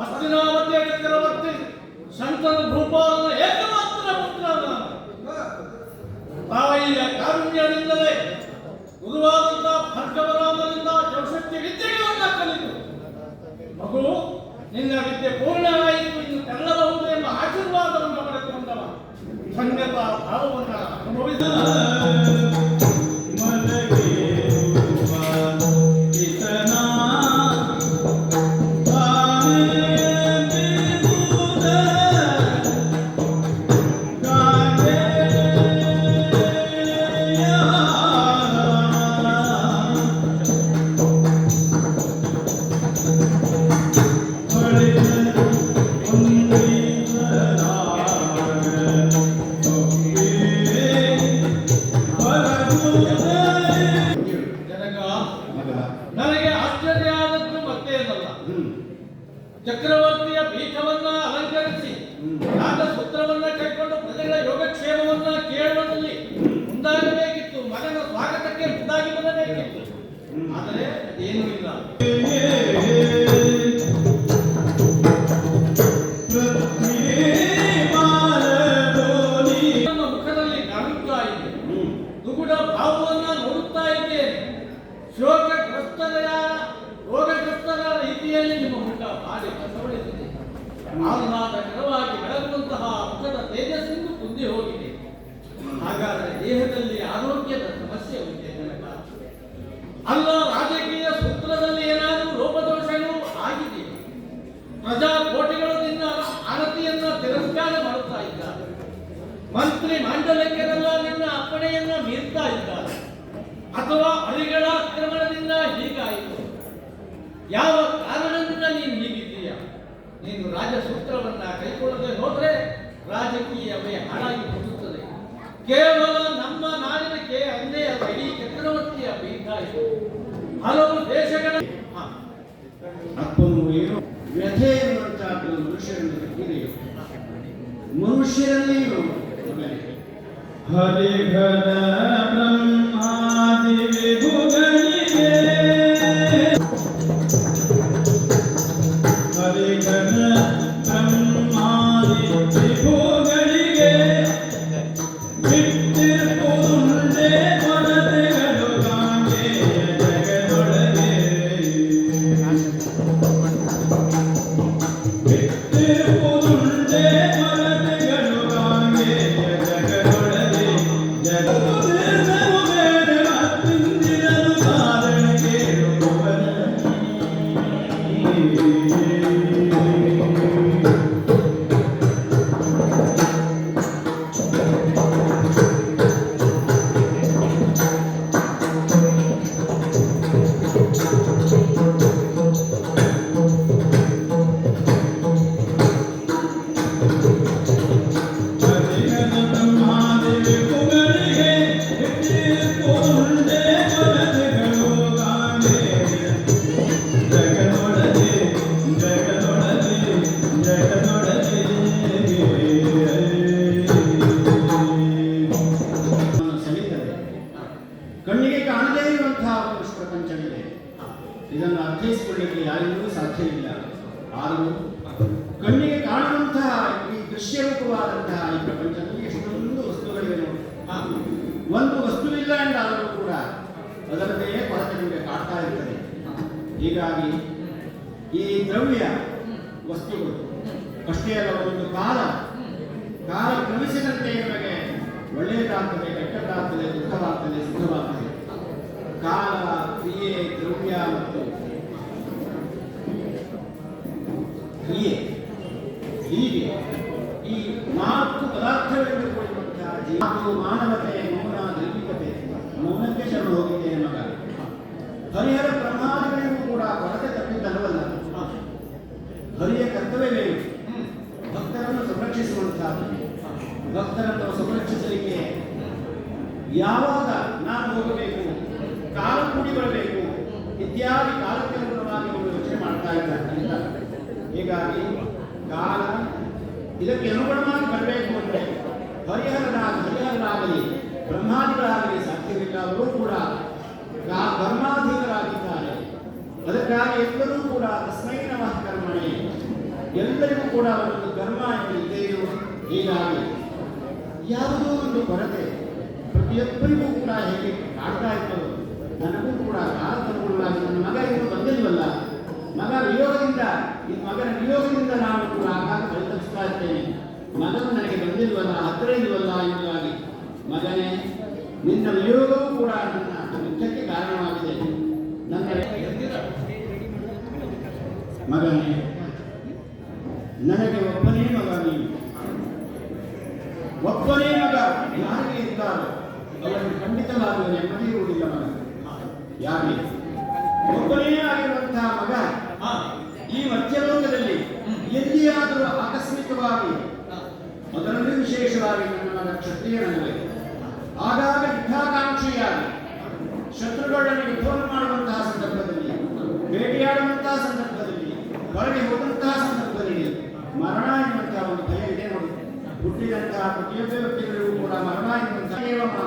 ಹಸ್ತಿನಾವತಿಯ ಚಕ್ರವರ್ತಿ ಶಂಕರ ಭೂಪಾಲನ ಏಕಮಾತ್ರ ಪುತ್ರ. ತಾಯಿಯ ಕಾರುಣ್ಯದಿಂದಲೇ ಗುರುವಾದಂತ ಭಾರ್ಗವರಾಮನಿಂದ ಚೌಷಟ್ಯ ವಿದ್ಯೆಗಳನ್ನು ಕಲಿತು ಮಗು, ನಿನ್ನ ವಿದ್ಯೆ ಪೂರ್ಣವಾಯಿತು, ಇನ್ನು ತೆರಳಬಹುದು ಎಂಬ ಆಶೀರ್ವಾದವನ್ನು ಪಡೆದುಕೊಂಡವ ಧನ್ಯತಾ ಭಾವವನ್ನು ಅನುಭವಿಸಿದ ಚಕ್ರವರ್ತಿಯ ಪೀಠವನ್ನ ಅಲಂಕರಿಸಿ ಸೂತ್ರವನ್ನ ಕೈಕೊಂಡು ಪ್ರಜೆಗಳ ಯೋಗಕ್ಷೇಮವನ್ನ ಕೇಳುವಲ್ಲಿ ಮುಂದಾಗಬೇಕಿತ್ತು. ಮಗನ ಸ್ವಾಗತಕ್ಕೆ ಮುಂದಾಗಿ ಬರಬೇಕಿತ್ತು ಆದರೆ ಏನೂ ಇಲ್ಲ. ನನ್ನ ಮುಖದಲ್ಲಿ ಕಾಣುತ್ತಾ ಇದೆ. ದುಗುಡ ಭಾವವನ್ನ ನೋಡುತ್ತಾ ಇದ್ದೇನೆ. ಆಹ್ಲಾದಕರವಾಗಿ ಬೆಳಗುವಂತಹ ಮುಖದ ತೇಜಸ್ಸಿಂದು ಕುಂದಿ ಹೋಗಿದೆ ಹಾಗಾದರೆ ದೇಹದಲ್ಲಿ ಆರೋಗ್ಯದ ಸಮಸ್ಯೆ ಉಂಟೆ ಜನಕ ಅಲ್ಲ ರಾಜಕೀಯ ಸೂತ್ರದಲ್ಲಿ ಏನಾದರೂ ಲೋಪದೋಷಗಳು ಆಗಿದೆ ಪ್ರಜಾಕೋಟಿಗಳಿಂದ ಆರತಿಯನ್ನ ತಿರಸ್ಕಾರ ಮಾಡುತ್ತಾ ಇದ್ದಾರೆ ಮಂತ್ರಿ ಮಾಂಡಲಿಕರೆಲ್ಲ ನಿನ್ನ ಅಪ್ಪಣೆಯನ್ನ ಮೀರ್ತಾ ಇದ್ದಾರೆ ಅಥವಾ ಅಳಿಗಳ ಆಕ್ರಮಣದಿಂದ ಹೀಗಾಯಿತು ಯಾವ ಕಾರಣದಿಂದ ನೀನು ಹೀಗಿದ್ದೀಯ ನೀನು ರಾಜಸೂತ್ರವನ್ನ ಕೈಗೊಳ್ಳದೆ ಹೋದ್ರೆ ರಾಜಕೀಯವೇ ಹಾಳಾಗಿ ಹೋಗುತ್ತದೆ. ಕೇವಲ ನಮ್ಮ ನಾಡಿನ ಕೆ ಅಂದೇ ಅಲ್ಲ ಇಡೀ ಚಕ್ರವರ್ತಿಯ ಇದು. ಹಲವು ದೇಶಗಳ. ಅಪ್ಪನು ಏನು? ವ್ಯಥೆ ಎನ್ನುವಂತಹದ್ದು ಮನುಷ್ಯರಲ್ಲಿ ಹರಿಹರ ಮನುಷ್ಯರಲ್ಲಿಯೂ ಹರಿಘನ ಬ್ರಹ್ಮಾದಿ ಒಂದು ಪ್ರಪಂಚವಿದೆ ಇದನ್ನು ಅರ್ಥೈಸಿಕೊಳ್ಳಲಿಕ್ಕೆ ಯಾರಿಗೂ ಸಾಧ್ಯವಿಲ್ಲ ಆದರೂ ಕಣ್ಣಿಗೆ ಕಾಣುವಂತಹ ಈ ದೃಶ್ಯರೂಪವಾದಂತಹ ಈ ಪ್ರಪಂಚದಲ್ಲಿ ಎಷ್ಟೊಂದು ವಸ್ತುಗಳಿವೆ ನೋಡಿ. ಒಂದು ವಸ್ತುವಿಲ್ಲ ಎಂದಾದರೂ ಕೂಡ ಅದರದೇ ಕೊರತೆ ನಿಮಗೆ ಕಾಡ್ತಾ ಇರ್ತದೆ. ಹೀಗಾಗಿ ಈ ದ್ರವ್ಯ ವಸ್ತುಗಳು, ಅಷ್ಟೇ ಅಲ್ಲ, ಒಂದು ಕಾಲ ಕಾಲ ಕ್ರಮಿಸಿದಂತೆ ನಮಗೆ ಒಳ್ಳೆಯದಾಗ್ತದೆ ಕೆಟ್ಟದ್ದಾಗ್ತದೆ ದುಃಖವಾಗ್ತದೆ, ಸುಖವಾಗ್ತದೆ. ಕಾಲ ಕ್ರಿಯೆ ದ್ರವ್ಯ ಮತ್ತು ಕ್ರಿಯೆ. ಹೀಗೆ ಈ ನಾಲ್ಕು ಪದಾರ್ಥಗಳಿಂದ ಜೀವ ಮಾನವತೆ, ಮೌನ, ದೈವಿಕತೆ, ಮೌನಕ್ಕೆ ಶರಣು ಹೋಗಿದೆ ಮಗ ಹರಿಹರ ಬ್ರಹ್ಮಾದಿಗಳಿಗೂ ಕೂಡ ಕೊರತೆ ತಪ್ಪಿದ್ದಲ್ಲವಲ್ಲ? ಹರಿಯ ಕರ್ತವ್ಯವೇನು ಭಕ್ತರನ್ನು ಸಂರಕ್ಷಿಸುವಂತಹದ್ದು. ಭಕ್ತರನ್ನು ಸಂರಕ್ಷಿಸಲಿಕ್ಕೆ ಯಾವಾಗ ನಾನು ಹೋಗಬೇಕು? ಕಾಲ ಕೂಡಿ ಬರಬೇಕು. ಇತ್ಯಾದಿ ಕಾಲಕ್ಕೆ ಅನುಗುಣವಾಗಿ ಯೋಚನೆ ಮಾಡ್ತಾ ಇದ್ದಾರೆ. ಹೀಗಾಗಿ ಕಾಲ ಇದಕ್ಕೆ ಅನುಗುಣವಾಗಿ ಬರಬೇಕು ಅಂದರೆ ಹರಿಹರನಾಗ ಹರಿಹರನಾಗಲಿ, ಬ್ರಹ್ಮಾದಿಗಳಾಗಲಿ ಸಾಧ್ಯವಿಲ್ಲ. ಅವರು ಕೂಡ ಕರ್ಮಾಧೀನರಾಗಿದ್ದಾರೆ ಅದಕ್ಕಾಗಿ ಎಲ್ಲರೂ ಕೂಡ ತಸ್ಮೈ ನಮಃ ಕರ್ಮಣೆ. ಎಲ್ಲರಿಗೂ ಕೂಡ ಒಂದು ಇದ್ದೇ ಇರುವ ಹೀಗಾಗಿ ಯಾವುದೋ ಒಂದು ಕೊರತೆ ಪ್ರತಿಯೊಬ್ಬರಿಗೂ ಕೂಡ ಹೇಗೆ ಕಾಡ್ತಾ ಇರ್ತದೋ ನನಗೂ ಕೂಡ ಕಾಲತನುಗುಣವಾಗಿ ನನ್ನ ಮಗ ಇನ್ನು ಬಂದಿಲ್ವಲ್ಲ? ಮಗ ವಿಯೋಗದಿಂದ, ಈ ಮಗನ ವಿಯೋಗದಿಂದ ನಾನು ಕೂಡ ಆಗಾಗ ಪರಿತಪಿಸ್ತಾ ಇರ್ತೇನೆ. ಮಗನು ನನಗೆ ಬಂದಿಲ್ವಲ್ಲ, ಹತ್ತಿರ ಇಲ್ವಲ್ಲ ಎಂಬುದಾಗಿ. ಮಗನೇ, ನಿನ್ನ ವಿಯೋಗವೂ ಕೂಡ ನನ್ನ ದುಃಖಕ್ಕೆ ಕಾರಣವಾಗಿದೆ. ನನ್ನ ಮಗನೇ, ನನಗೆ ಒಬ್ಬನೇ ಮಗ ನೀನು. ಒಬ್ಬನೇ ಮಗ ಯಾರಿಗೆ ಇದ್ದಾರೋ ಅವರಿಗೆ ಖಂಡಿತವಾದ ನೆಮ್ಮದಿ ಇರುವುದಿಲ್ಲ ಮಗ ಯಾರಿಗೆ ಒಬ್ಬನೇ ಆಗಿರುವಂತಹ ಮಗ ಈ ಮಧ್ಯಲೋಕದಲ್ಲಿ ಎಲ್ಲಿಯಾದರೂ ಆಕಸ್ಮಿಕವಾಗಿ ಮೊದಲನೇ ವಿಶೇಷವಾಗಿ ನನ್ನ ಮಗ ಕ್ಷತ್ರಿಯನಲ್ಲೇ ಆಗಾಗ ಯುದ್ಧಾಕಾಂಕ್ಷಿಯಾಗಿ ಶತ್ರುಗಳೊಂದಿಗೆ ಫೋನ್ ಮಾಡುವಂತಹ ಸಂದರ್ಭದಲ್ಲಿ ಭೇಟಿಯಾಡುವಂತಹ ಸಂದರ್ಭದಲ್ಲಿ ಹೊರಗೆ ಹೋದಂತಹ ಸಂದರ್ಭದಲ್ಲಿ ಮರಣ ಎನ್ನುವಂತಹ ಒಂದು ಭಯ ಇದೆ ನೋಡಿ. ಹುಟ್ಟಿದಂತಹ ಪ್ರತಿಯೊಬ್ಬ ವ್ಯಕ್ತಿಗಳಿಗೂ ಕೂಡ ಮರಣ ಎನ್ನುವಂತಹ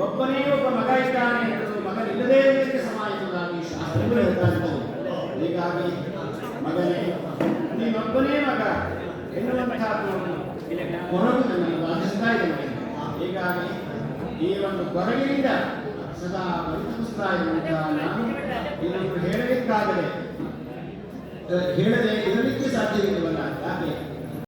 ಒಬ್ಬನೇ ಹೀಗಾಗಿ ಮಗನೇ ನೀನೊಬ್ಬನೇ ಮಗ. ಎನ್ನುವಂತಹ ಕೊರಗು ನನ್ನನ್ನು ಬಾಧಿಸ್ತಾ ಇದ್ದೇನೆ. ಹೀಗಾಗಿ ಈ ಒಂದು ಕೊರಗಿನಿಂದ ಸದಾ ಪರಿತಪಿಸ್ತಾ ಇರುವಂತಹ ನಾನು ಇದನ್ನು ಅಹ್, ಹೇಳದೆ ಇರಲಿಕ್ಕೆ ಸಾಧ್ಯವಿಲ್ಲವಲ್ಲ. ಯಾಕೆ?